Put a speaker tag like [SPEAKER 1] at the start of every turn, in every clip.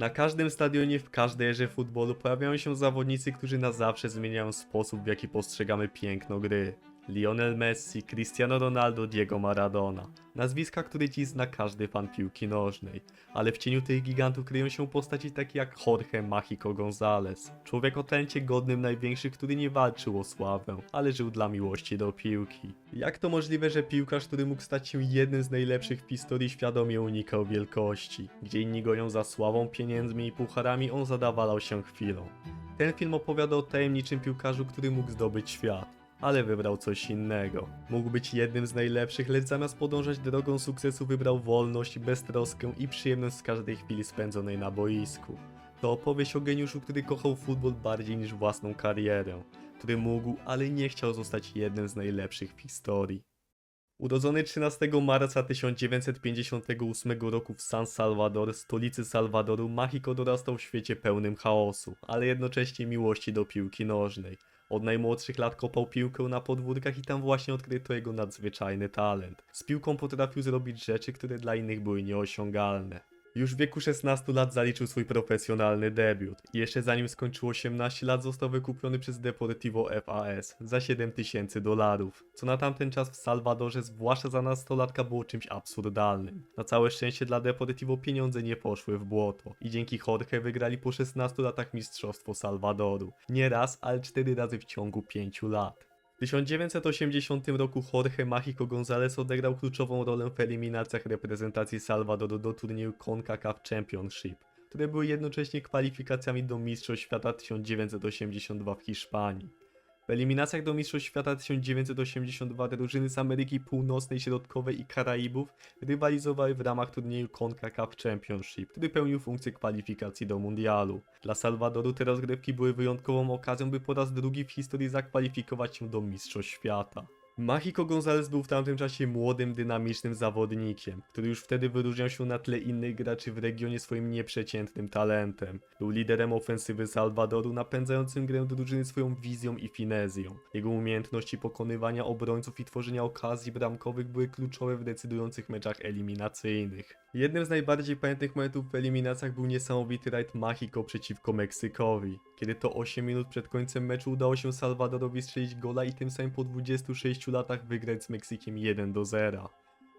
[SPEAKER 1] Na każdym stadionie, w każdej erze futbolu pojawiają się zawodnicy, którzy na zawsze zmieniają sposób, w jaki postrzegamy piękno gry. Lionel Messi, Cristiano Ronaldo, Diego Maradona. Nazwiska, które dziś zna każdy fan piłki nożnej. Ale w cieniu tych gigantów kryją się postaci takie jak Jorge Mágico González. Człowiek o talencie godnym największych, który nie walczył o sławę, ale żył dla miłości do piłki. Jak to możliwe, że piłkarz, który mógł stać się jednym z najlepszych w historii, świadomie unikał wielkości? Gdzie inni gonią za sławą, pieniędzmi i pucharami, on zadawalał się chwilą. Ten film opowiada o tajemniczym piłkarzu, który mógł zdobyć świat ale wybrał coś innego. Mógł być jednym z najlepszych, lecz zamiast podążać drogą sukcesu wybrał wolność, beztroskę i przyjemność z każdej chwili spędzonej na boisku. To opowieść o geniuszu, który kochał futbol bardziej niż własną karierę, który mógł, ale nie chciał zostać jednym z najlepszych w historii. Urodzony 13 marca 1958 roku w San Salvador, stolicy Salwadoru, Mágico dorastał w świecie pełnym chaosu, ale jednocześnie miłości do piłki nożnej. Od najmłodszych lat kopał piłkę na podwórkach i tam właśnie odkryto jego nadzwyczajny talent. Z piłką potrafił zrobić rzeczy, które dla innych były nieosiągalne. Już w wieku 16 lat zaliczył swój profesjonalny debiut. Jeszcze zanim skończył 18 lat został wykupiony przez Deportivo FAS za 7 tysięcy dolarów, co na tamten czas w Salwadorze, zwłaszcza za nastolatka, było czymś absurdalnym. Na całe szczęście dla Deportivo pieniądze nie poszły w błoto i dzięki Jorge wygrali po 16 latach Mistrzostwo Salwadoru. Nie raz, ale 4 razy w ciągu 5 lat. W 1980 roku Jorge Mágico González odegrał kluczową rolę w eliminacjach reprezentacji Salwadoru do turnieju CONCACAF Championship, które były jednocześnie kwalifikacjami do Mistrzostw Świata 1982 w Hiszpanii. W eliminacjach do Mistrzostw Świata 1982 drużyny z Ameryki Północnej, Środkowej i Karaibów rywalizowały w ramach turnieju CONCACAF Championship, który pełnił funkcję kwalifikacji do mundialu. Dla Salwadoru te rozgrywki były wyjątkową okazją, by po raz drugi w historii zakwalifikować się do Mistrzostw Świata. Mágico González był w tamtym czasie młodym, dynamicznym zawodnikiem, który już wtedy wyróżniał się na tle innych graczy w regionie swoim nieprzeciętnym talentem. Był liderem ofensywy Salwadoru, napędzającym grę drużyny swoją wizją i finezją. Jego umiejętności pokonywania obrońców i tworzenia okazji bramkowych były kluczowe w decydujących meczach eliminacyjnych. Jednym z najbardziej pamiętnych momentów w eliminacjach był niesamowity rajd Mágico przeciwko Meksykowi, kiedy to 8 minut przed końcem meczu udało się Salwadorowi strzelić gola i tym samym po 26 latach wygrać z Meksykiem 1 do 0.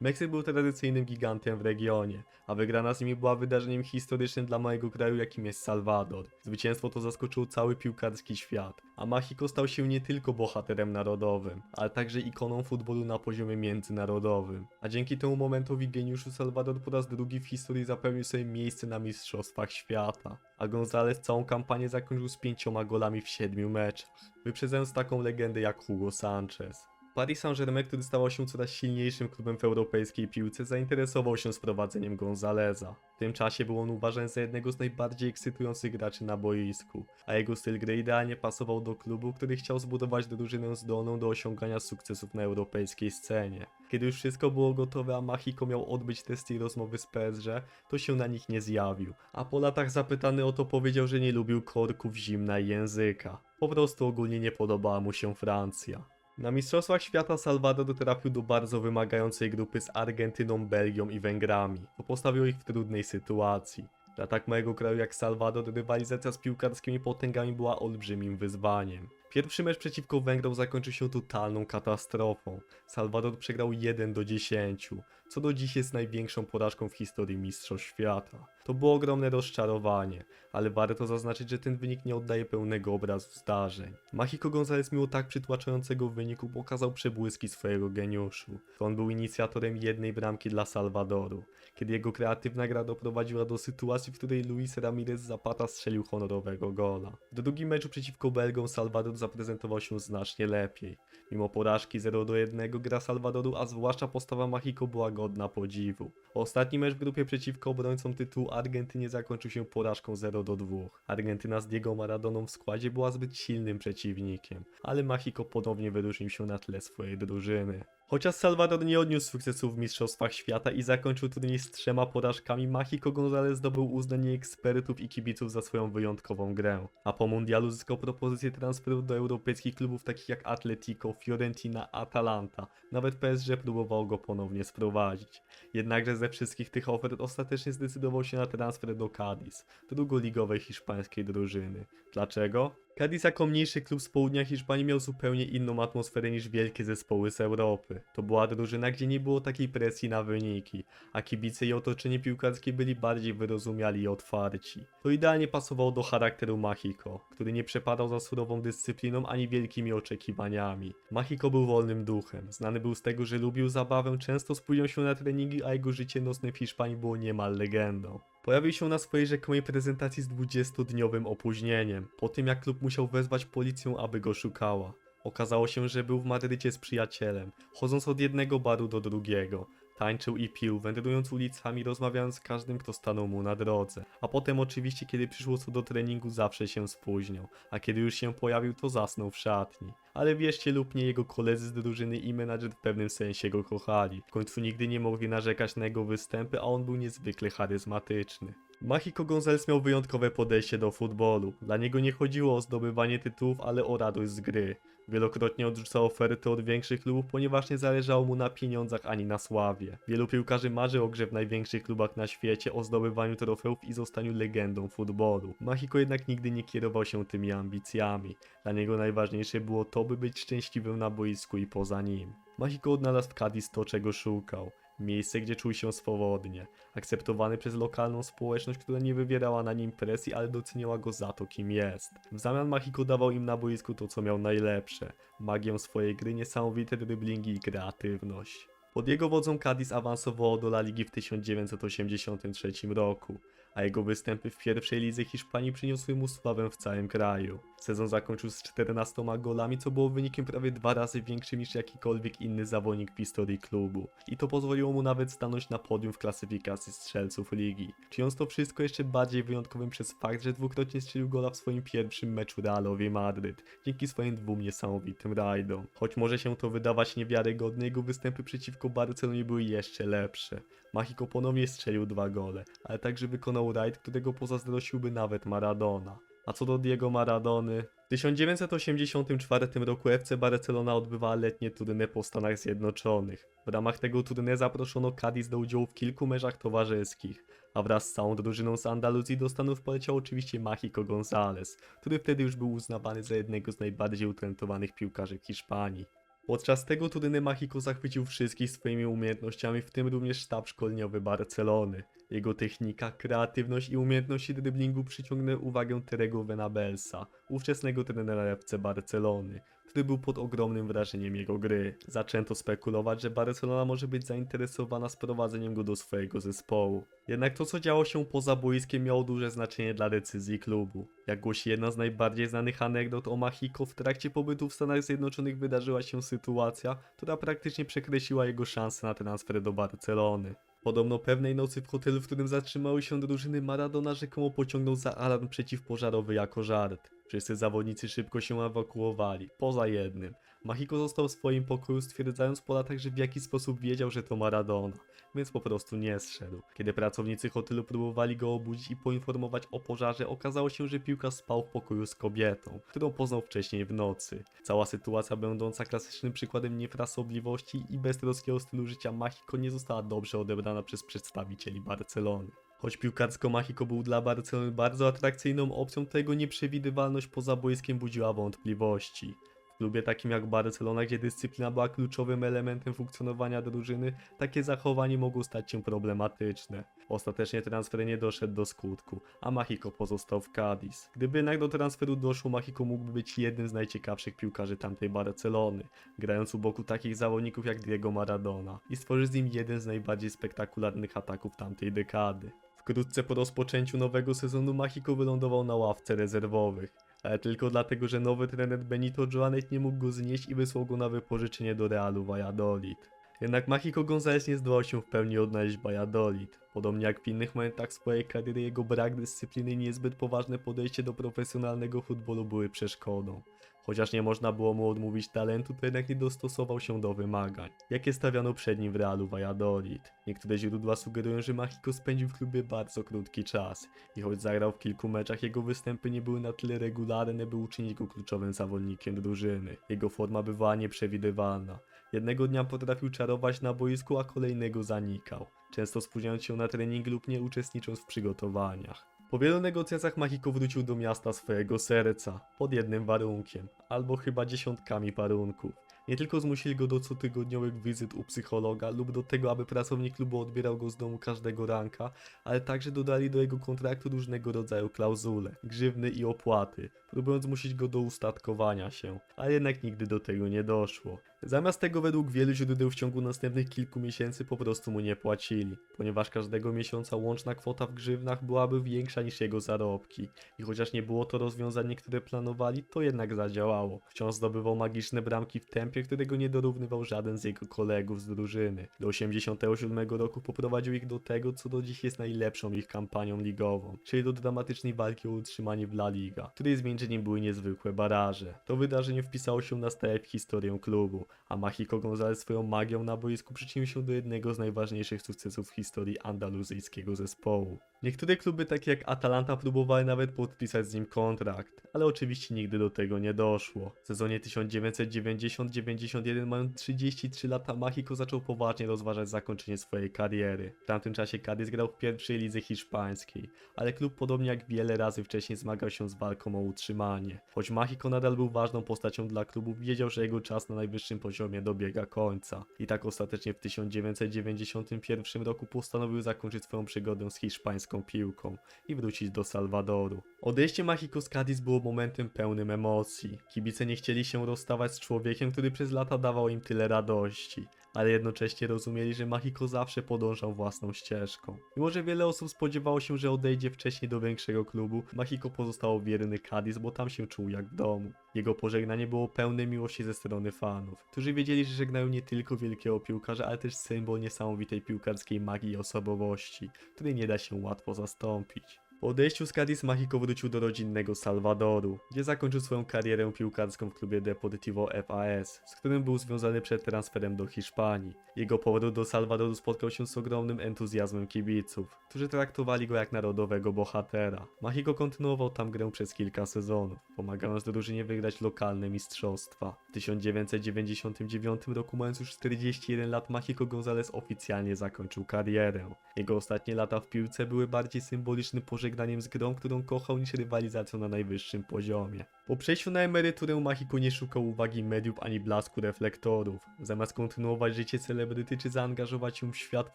[SPEAKER 1] Meksyk był tradycyjnym gigantem w regionie, a wygrana z nimi była wydarzeniem historycznym dla małego kraju, jakim jest Salwador. Zwycięstwo to zaskoczyło cały piłkarski świat, a Mágico stał się nie tylko bohaterem narodowym, ale także ikoną futbolu na poziomie międzynarodowym. A dzięki temu momentowi geniuszu Salwador po raz drugi w historii zapewnił sobie miejsce na Mistrzostwach Świata. A González całą kampanię zakończył z pięcioma golami w siedmiu meczach, wyprzedzając taką legendę jak Hugo Sanchez. Paris Saint-Germain, który stawał się coraz silniejszym klubem w europejskiej piłce, zainteresował się sprowadzeniem Gonzaleza. W tym czasie był on uważany za jednego z najbardziej ekscytujących graczy na boisku, a jego styl gry idealnie pasował do klubu, który chciał zbudować drużynę zdolną do osiągania sukcesów na europejskiej scenie. Kiedy już wszystko było gotowe, a Mágico miał odbyć testy i rozmowy z PSG, to się na nich nie zjawił, a po latach zapytany o to powiedział, że nie lubił korków, zimna i języka. Po prostu ogólnie nie podobała mu się Francja. Na Mistrzostwach Świata Salwador trafił do bardzo wymagającej grupy z Argentyną, Belgią i Węgrami, co postawiło ich w trudnej sytuacji. Dla tak małego kraju jak Salwador rywalizacja z piłkarskimi potęgami była olbrzymim wyzwaniem. Pierwszy mecz przeciwko Węgrom zakończył się totalną katastrofą. Salwador przegrał 1 do 10, co do dziś jest największą porażką w historii Mistrzostw Świata. To było ogromne rozczarowanie, ale warto zaznaczyć, że ten wynik nie oddaje pełnego obrazu zdarzeń. Mágico González mimo tak przytłaczającego wyniku pokazał przebłyski swojego geniuszu. On był inicjatorem jednej bramki dla Salwadoru, kiedy jego kreatywna gra doprowadziła do sytuacji, w której Luis Ramirez Zapata strzelił honorowego gola. W drugim meczu przeciwko Belgom Salwador zaprezentował się znacznie lepiej. Mimo porażki 0 do 1 gra Salwadoru, a zwłaszcza postawa Mágico była godna podziwu. Ostatni mecz w grupie przeciwko obrońcom tytułu Argentynie zakończył się porażką 0 do 2. Argentyna z Diego Maradoną w składzie była zbyt silnym przeciwnikiem, ale Mágico ponownie wyróżnił się na tle swojej drużyny. Chociaż Salvador nie odniósł sukcesów w Mistrzostwach Świata i zakończył turniej z trzema porażkami, Mexico Gonzalez zdobył uznanie ekspertów i kibiców za swoją wyjątkową grę. A po mundialu zyskał propozycje transferów do europejskich klubów takich jak Atletico, Fiorentina, Atalanta. Nawet PSG próbował go ponownie sprowadzić. Jednakże ze wszystkich tych ofert ostatecznie zdecydował się na transfer do Cadiz, drugoligowej hiszpańskiej drużyny. Dlaczego? Cadiz jako mniejszy klub z południa Hiszpanii miał zupełnie inną atmosferę niż wielkie zespoły z Europy. To była drużyna, gdzie nie było takiej presji na wyniki, a kibice i otoczenie piłkarskie byli bardziej wyrozumiali i otwarci. To idealnie pasowało do charakteru Machiko, który nie przepadał za surową dyscypliną ani wielkimi oczekiwaniami. Machiko był wolnym duchem, znany był z tego, że lubił zabawę, często spóźniał się na treningi, a jego życie nocne w Hiszpanii było niemal legendą. Pojawił się na swojej rzekomej prezentacji z 20-dniowym opóźnieniem, po tym jak klub musiał wezwać policję, aby go szukała. Okazało się, że był w Madrycie z przyjacielem, chodząc od jednego baru do drugiego. Tańczył i pił, wędrując ulicami, rozmawiając z każdym, kto stanął mu na drodze. A potem oczywiście, kiedy przyszło co do treningu, zawsze się spóźniał. A kiedy już się pojawił, to zasnął w szatni. Ale wierzcie lub nie, jego koledzy z drużyny i menadżer w pewnym sensie go kochali. W końcu nigdy nie mogli narzekać na jego występy, a on był niezwykle charyzmatyczny. Machiko Gonzalez miał wyjątkowe podejście do futbolu. Dla niego nie chodziło o zdobywanie tytułów, ale o radość z gry. Wielokrotnie odrzucał oferty od większych klubów, ponieważ nie zależało mu na pieniądzach ani na sławie. Wielu piłkarzy marzy o grze w największych klubach na świecie, o zdobywaniu trofeów i zostaniu legendą futbolu. Machiko jednak nigdy nie kierował się tymi ambicjami. Dla niego najważniejsze było to, by być szczęśliwym na boisku i poza nim. Machiko odnalazł w Cadiz to, czego szukał. Miejsce, gdzie czuł się swobodnie, akceptowany przez lokalną społeczność, która nie wywierała na nim presji, ale doceniała go za to, kim jest. W zamian Machiko dawał im na boisku to, co miał najlepsze: magię swojej gry, niesamowite driblingi i kreatywność. Pod jego wodzą Cadiz awansowało do La Ligi w 1983 roku, a jego występy w pierwszej lidze Hiszpanii przyniosły mu sławę w całym kraju. Sezon zakończył z 14 golami, co było wynikiem prawie dwa razy większym niż jakikolwiek inny zawodnik w historii klubu. I to pozwoliło mu nawet stanąć na podium w klasyfikacji strzelców ligi. Czyniąc to wszystko jeszcze bardziej wyjątkowym przez fakt, że dwukrotnie strzelił gola w swoim pierwszym meczu Realowi Madryt, dzięki swoim dwóm niesamowitym rajdom. Choć może się to wydawać niewiarygodne, jego występy przeciwko Barcelonie były jeszcze lepsze. Machiko ponownie strzelił dwa gole, ale także wykonał rajd, którego pozazdrościłby nawet Maradona. A co do Diego Maradony, w 1984 roku FC Barcelona odbywała letnie turnę po Stanach Zjednoczonych. W ramach tego turnieju zaproszono Cadiz do udziału w kilku meczach towarzyskich, a wraz z całą drużyną z Andaluzji do Stanów poleciał oczywiście Machiko González, który wtedy już był uznawany za jednego z najbardziej utalentowanych piłkarzy w Hiszpanii. Podczas tego turnieju Machiko zachwycił wszystkich swoimi umiejętnościami, w tym również sztab szkoleniowy Barcelony. Jego technika, kreatywność i umiejętności driblingu przyciągnęły uwagę Terego Venabelsa, ówczesnego trenera FC Barcelony, który był pod ogromnym wrażeniem jego gry. Zaczęto spekulować, że Barcelona może być zainteresowana sprowadzeniem go do swojego zespołu. Jednak to, co działo się poza boiskiem, miało duże znaczenie dla decyzji klubu. Jak głosi jedna z najbardziej znanych anegdot o Machiko, w trakcie pobytu w Stanach Zjednoczonych wydarzyła się sytuacja, która praktycznie przekreśliła jego szanse na transfer do Barcelony. Podobno pewnej nocy w hotelu, w którym zatrzymały się drużyny Maradona rzekomo pociągnął za alarm przeciwpożarowy jako żart. Wszyscy zawodnicy szybko się ewakuowali, poza jednym. Machiko został w swoim pokoju stwierdzając po latach, że w jakiś sposób wiedział, że to Maradona, więc po prostu nie zszedł. Kiedy pracownicy hotelu próbowali go obudzić i poinformować o pożarze, okazało się, że piłkarz spał w pokoju z kobietą, którą poznał wcześniej w nocy. Cała sytuacja będąca klasycznym przykładem niefrasobliwości i beztroskiego stylu życia Machiko nie została dobrze odebrana przez przedstawicieli Barcelony. Choć piłkarsko Machiko był dla Barcelony bardzo atrakcyjną opcją, to jego nieprzewidywalność poza boiskiem budziła wątpliwości. W klubie takim jak Barcelona, gdzie dyscyplina była kluczowym elementem funkcjonowania drużyny, takie zachowanie mogło stać się problematyczne. Ostatecznie transfer nie doszedł do skutku, a Machiko pozostał w Cadiz. Gdyby jednak do transferu doszło, Machiko mógłby być jednym z najciekawszych piłkarzy tamtej Barcelony, grając u boku takich zawodników jak Diego Maradona i stworzyć z nim jeden z najbardziej spektakularnych ataków tamtej dekady. Wkrótce po rozpoczęciu nowego sezonu Machiko wylądował na ławce rezerwowych, ale tylko dlatego, że nowy trener Benito Joanet nie mógł go znieść i wysłał go na wypożyczenie do Realu Valladolid. Jednak Machiko González nie zdołał się w pełni odnaleźć Valladolid. Podobnie jak w innych momentach swojej kariery, jego brak dyscypliny i niezbyt poważne podejście do profesjonalnego futbolu były przeszkodą. Chociaż nie można było mu odmówić talentu, to jednak nie dostosował się do wymagań, jakie stawiano przed nim w Realu Valladolid. Niektóre źródła sugerują, że Machiko spędził w klubie bardzo krótki czas i choć zagrał w kilku meczach, jego występy nie były na tyle regularne, by uczynić go kluczowym zawodnikiem drużyny. Jego forma bywała nieprzewidywalna. Jednego dnia potrafił czarować na boisku, a kolejnego zanikał, często spóźniając się na trening lub nie uczestnicząc w przygotowaniach. Po wielu negocjacjach Machiko wrócił do miasta swojego serca, pod jednym warunkiem, albo chyba dziesiątkami warunków. Nie tylko zmusili go do cotygodniowych wizyt u psychologa lub do tego, aby pracownik klubu odbierał go z domu każdego ranka, ale także dodali do jego kontraktu różnego rodzaju klauzule, grzywny i opłaty, próbując zmusić go do ustatkowania się, ale jednak nigdy do tego nie doszło. Zamiast tego według wielu źródeł w ciągu następnych kilku miesięcy po prostu mu nie płacili, ponieważ każdego miesiąca łączna kwota w grzywnach byłaby większa niż jego zarobki. I chociaż nie było to rozwiązanie, które planowali, to jednak zadziałało. Wciąż zdobywał magiczne bramki w tempie, którego nie dorównywał żaden z jego kolegów z drużyny. Do 87 roku poprowadził ich do tego, co do dziś jest najlepszą ich kampanią ligową, czyli do dramatycznej walki o utrzymanie w La Liga, której zwieńczeniem były niezwykłe baraże. To wydarzenie wpisało się na stałe w historię klubu, a Machiko González swoją magią na boisku przyczynił się do jednego z najważniejszych sukcesów w historii andaluzyjskiego zespołu. Niektóre kluby takie jak Atalanta próbowały nawet podpisać z nim kontrakt, ale oczywiście nigdy do tego nie doszło. W sezonie 1990-91 mając 33 lata Machiko zaczął poważnie rozważać zakończenie swojej kariery. W tamtym czasie Cadiz grał w pierwszej lidze hiszpańskiej, ale klub podobnie jak wiele razy wcześniej zmagał się z walką o utrzymanie. Choć Machiko nadal był ważną postacią dla klubu, wiedział, że jego czas na najwyższym poziomie dobiega końca. I tak ostatecznie w 1991 roku postanowił zakończyć swoją przygodę z hiszpańską piłką i wrócić do Salwadoru. Odejście Machiko z Cadiz było momentem pełnym emocji. Kibice nie chcieli się rozstawać z człowiekiem, który przez lata dawał im tyle radości, ale jednocześnie rozumieli, że Machiko zawsze podążał własną ścieżką. Mimo, że wiele osób spodziewało się, że odejdzie wcześniej do większego klubu, Machiko pozostało wierny Cadiz, bo tam się czuł jak w domu. Jego pożegnanie było pełne miłości ze strony fanów, którzy wiedzieli, że żegnają nie tylko wielkiego piłkarza, ale też symbol niesamowitej piłkarskiej magii i osobowości, której nie da się łatwo zastąpić. Po odejściu z Cadiz Machiko wrócił do rodzinnego Salwadoru, gdzie zakończył swoją karierę piłkarską w klubie Deportivo FAS, z którym był związany przed transferem do Hiszpanii. Jego powrót do Salwadoru spotkał się z ogromnym entuzjazmem kibiców, którzy traktowali go jak narodowego bohatera. Machiko kontynuował tam grę przez kilka sezonów, pomagając drużynie wygrać lokalne mistrzostwa. W 1999 roku, mając już 41 lat, Machiko González oficjalnie zakończył karierę. Jego ostatnie lata w piłce były bardziej symbolicznym pożegnaniem z grą, którą kochał, niż rywalizacją na najwyższym poziomie. Po przejściu na emeryturę Machiko nie szukał uwagi mediów ani blasku reflektorów. Zamiast kontynuować życie celebryty czy zaangażować się w świat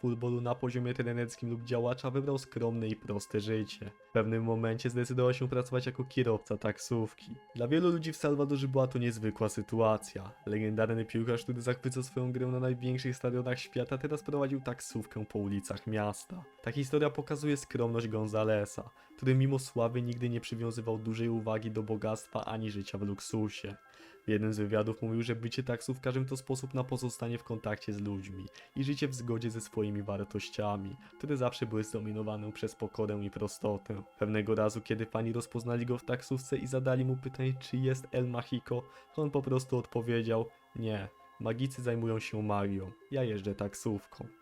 [SPEAKER 1] futbolu na poziomie trenerskim lub działacza, wybrał skromne i proste życie. W pewnym momencie zdecydował się pracować jako kierowca taksówki. Dla wielu ludzi w Salwadorze była to niezwykła sytuacja. Legendarny piłkarz, który zachwycał swoją grę na największych stadionach świata, teraz prowadził taksówkę po ulicach miasta. Ta historia pokazuje skromność Gonzalesa, który mimo sławy nigdy nie przywiązywał dużej uwagi do bogactwa ani życia w luksusie. W jednym z wywiadów mówił, że bycie taksówkarzem to sposób na pozostanie w kontakcie z ludźmi i życie w zgodzie ze swoimi wartościami, które zawsze były zdominowane przez pokorę i prostotę. Pewnego razu, kiedy fani rozpoznali go w taksówce i zadali mu pytanie, czy jest El Machico, on po prostu odpowiedział: Nie, magicy zajmują się magią, ja jeżdżę taksówką.